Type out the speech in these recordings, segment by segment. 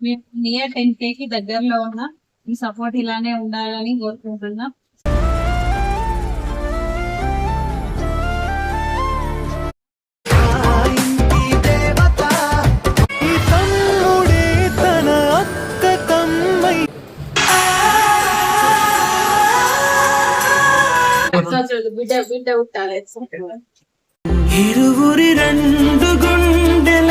మేము near ten కే కి దగ్గరలో ఉన్న మీ సపోర్ట్ ఇలానే ఉండాలని కోరుకుంటున్నాం. బిడ్డ బిడ్డ పుట్టాలి. ఇరువురి రెండు గుండెలేకమయ్యను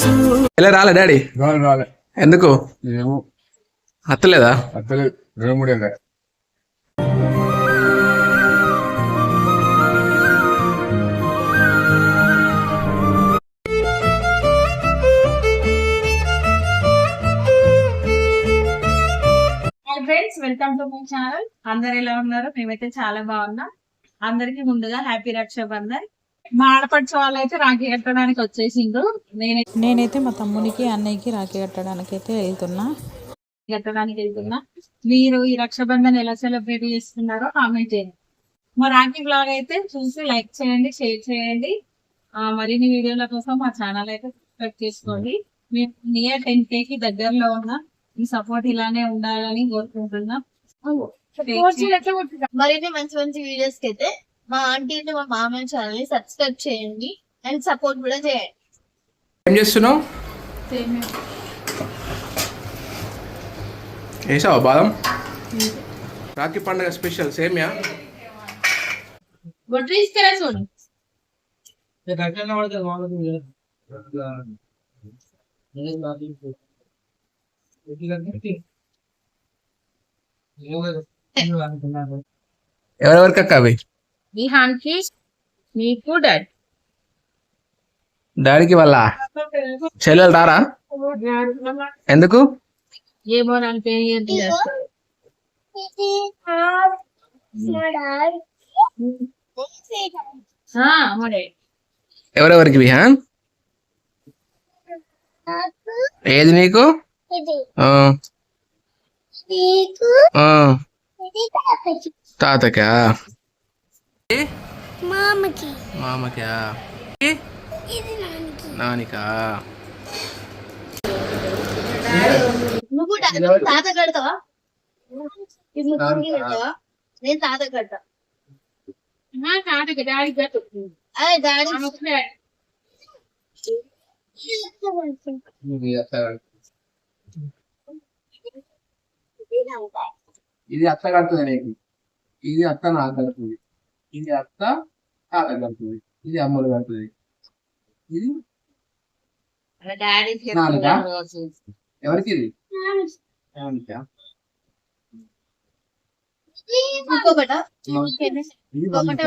సూ ఎలా రాలే డాడీ? రాలే రాలే. ఎందుకు? ఏమో. అత్తలేదా? అత్తలేదు. రెండు మూడే hi friends welcome to my channel అందరు ఎలా ఉన్నారు? మేమైతే చాలా బాగున్నాం. అందరికి ముందుగా హ్యాపీ రక్షాబంధన్. మా ఆడపడిచే వాళ్ళు అయితే రాఖీ కట్టడానికి వచ్చేసిండ్రు. నేనే నేనైతే మా తమ్మునికి అన్నయ్యకి రాఖీ కట్టడానికి అయితే వెళ్తున్నా. కట్టడానికి వెళ్తున్నా. మీరు ఈ రక్షాబంధన్ ఎలా సెలబ్రేట్ చేస్తున్నారో కామెంట్ చేయండి. మా రాఖీ బ్లాగ్ అయితే చూసి లైక్ చేయండి షేర్ చేయండి. ఆ, మరిన్ని వీడియోల కోసం మా ఛానల్ అయితే సబ్స్క్రైబ్ చేసుకోండి. మేము నియర్ టెన్ కే కి దగ్గరలో ఉన్న మీ సపోర్ట్ ఇలానే ఉండాలని కోరుకుంటున్నాం. మరిన్ని మంచి మంచి వీడియోస్కి అయితే మా ఆంటీ మా మామయ్య ఛానల్ని సబ్స్క్రైబ్ చేయండి అండ్ సపోర్ట్ కూడా చేయండి. ఏం చేస్తున్నావు? వేసావా బాదం? రాఖీ పండుగ స్పెషల్ సేమియా? బొట్టు తీసుకురా చూడు. ఎవరెవరికి అక్క అవి? విహాన్కి నీకు డాడ్ డాడీకి వాళ్ళ చెల్లెలు రారా ఎందుకు ఏమో నన్ను పేరు ఎవరెవరికి విహాన్ ఏది నీకు? ఆ, ఆ, తాతకా? మామకి. మామకా నానికా. నువ్వు తాత కడతావా? నేను తాత కడతా. తాతకి డాడీ గట్టు అదే డాడీ. ఇది అత్త కడుతుంది నీకు. ఇది అత్త నాకు కడుతుంది. ఇది అత్త తాత కడుతుంది. ఇది అమ్మలు కడుతుంది. ఇది? ఎవరికి ఇది? నానికా? ఇంకొకట? ఇది ఇంకొకటే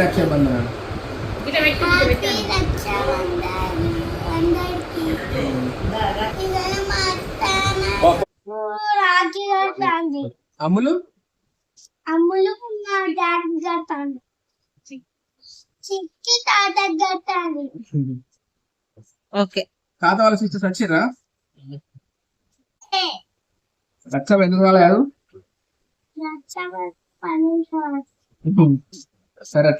రక్షాబంధన అమ్ములు? అమ్ములు నా డాడీ కట్టాలి చిక్కి తాత ఓకే. తాత వాళ్ళ సిస్టర్స్ వచ్చిర్రా? రక్ష ఎందుకు రాలేదు సరే సరే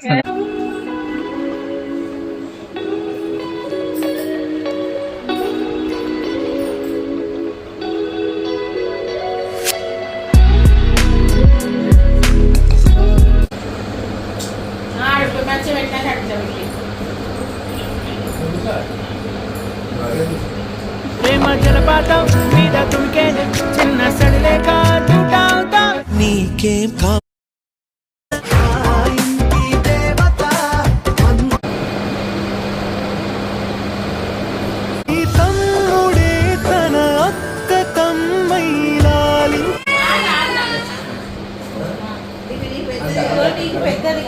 ప్రేమ జలపాతం మీద తుడికేనే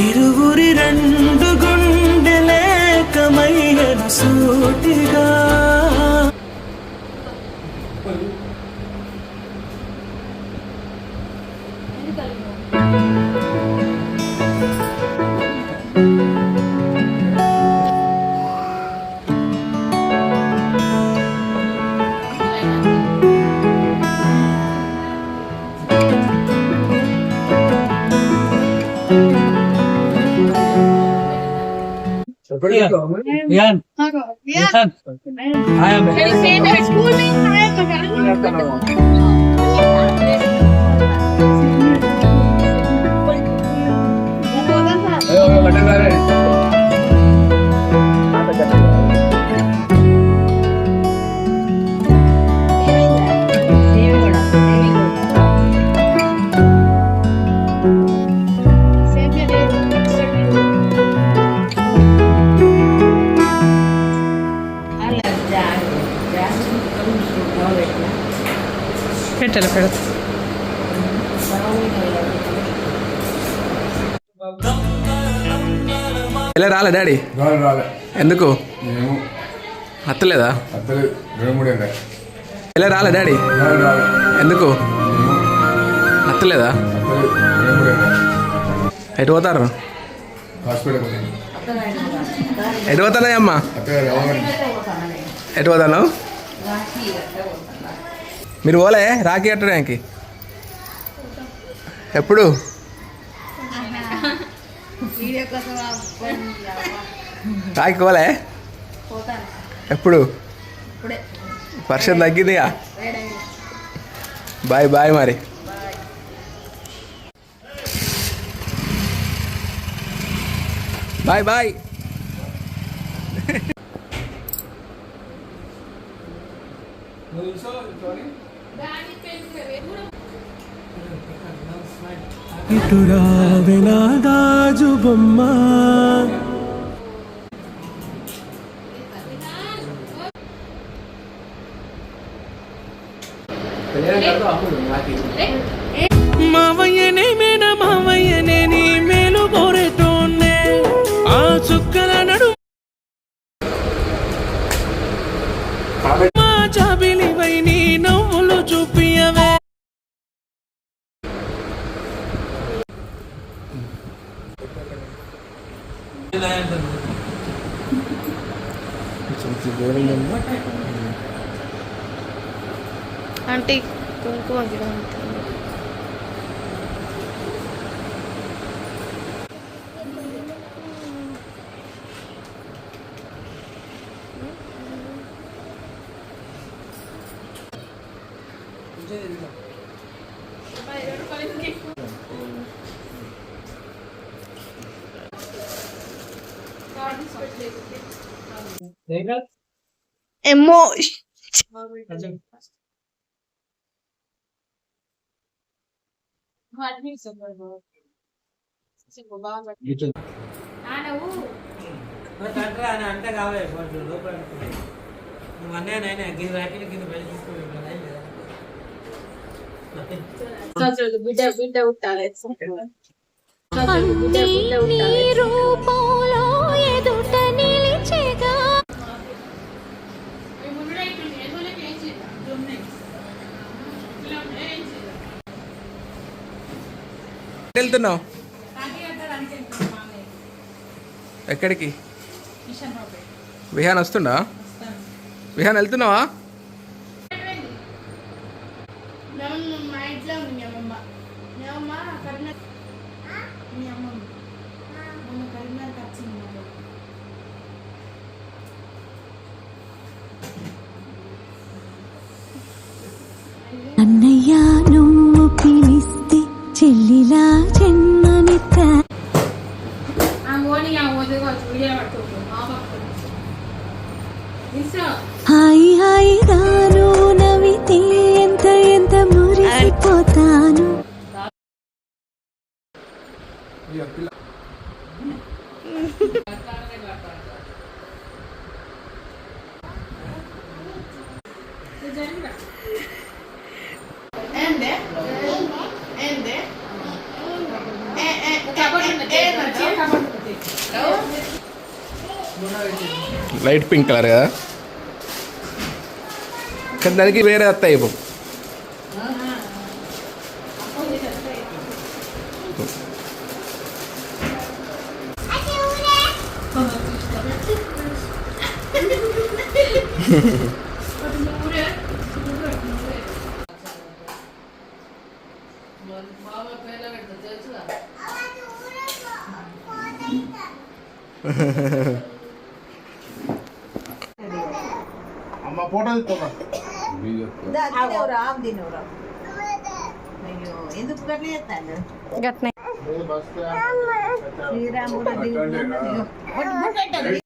ఇరువురి రెండు గుండెలేకమయ్యను Yan. Yan. Ayan. Ayan. school na yung kaya ka Ayo, ayo, ఎలా రాలే డాడీ? రాలే ఎందుకు? అత్తలేదా? ఎలా రాలే డాడీ? ఎందుకు? అత్తలేదా? ఎటు పోతారు? ఎటు పోతానే అమ్మా? ఎటు పోతాను? మీరు పోలే రాఖీ కట్టడానికి. ఎప్పుడు? పోలే ఎప్పుడు? వర్షం తగ్గిందిగా? బాయ్ బాయ్ మరి. Bye bye. ఇటురావే నా గాజు బొమ్మ आंटी कुंकुम गिरा అంటే కావాలి కొంచెం లోపల నువ్వు అన్నయ్యనైనా గిది రాకి గిది బయట బిడ్డ బిడ్డ ఉట్టాలి వెళ్తున్నావు ఎక్కడికి? విహాన్ వస్తుండా విహాన్ వెళ్తున్నావా? మా ఇంట్లో హాయి హాయి గాను నవ్వితే ఎంత ఎంత మురిసిపోతాను. ఏందే? లైట్ పింక్ కలర్ కదా కానీ దానికి వేరే వస్తాయి ఇప్పుడు అమ్మ ఫోటో తీసుకోమా ఎందుకు గట్ల చేస్తాను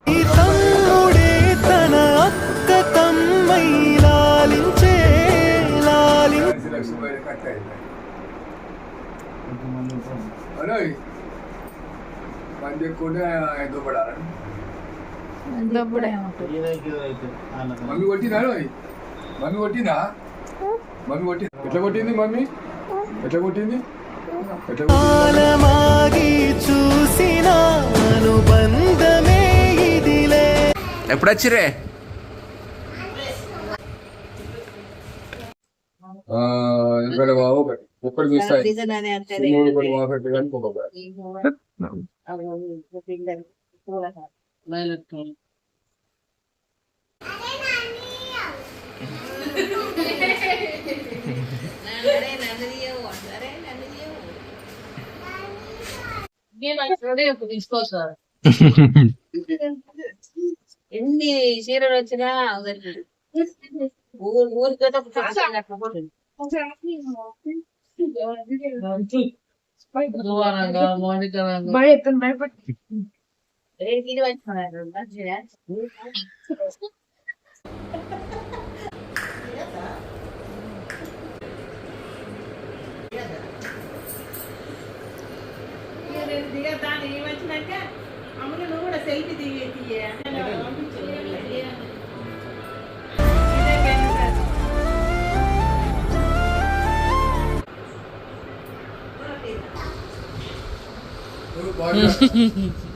ఈ తమ్ముడే తన అక్క తమ్మై లాలించే లాలించే మంది కూడా ఎదుపడాలి మమ్మీ కొట్టినా? మమ్మీ కొట్టిందా? మమ్మీ కొట్టి ఎట్లా కొట్టింది మమ్మీ? ఎట్లా కొట్టింది? ఎట్లా ఒకటి ఒక్కటి చూస్తాయి తీసుకోవచ్చు ఎన్ని చీరలు వచ్చినా ఊరికి పోతే ఒక సంవత్సరం అట్లా పోతుంది. రేపు ఇది పట్టుకున్నారు. మంచిదా? దిగదాన్ని వచ్చినాక అమ్మగా నువ్వు కూడా సెల్ఫీ దిగి తీయ ఇరువురి రెండు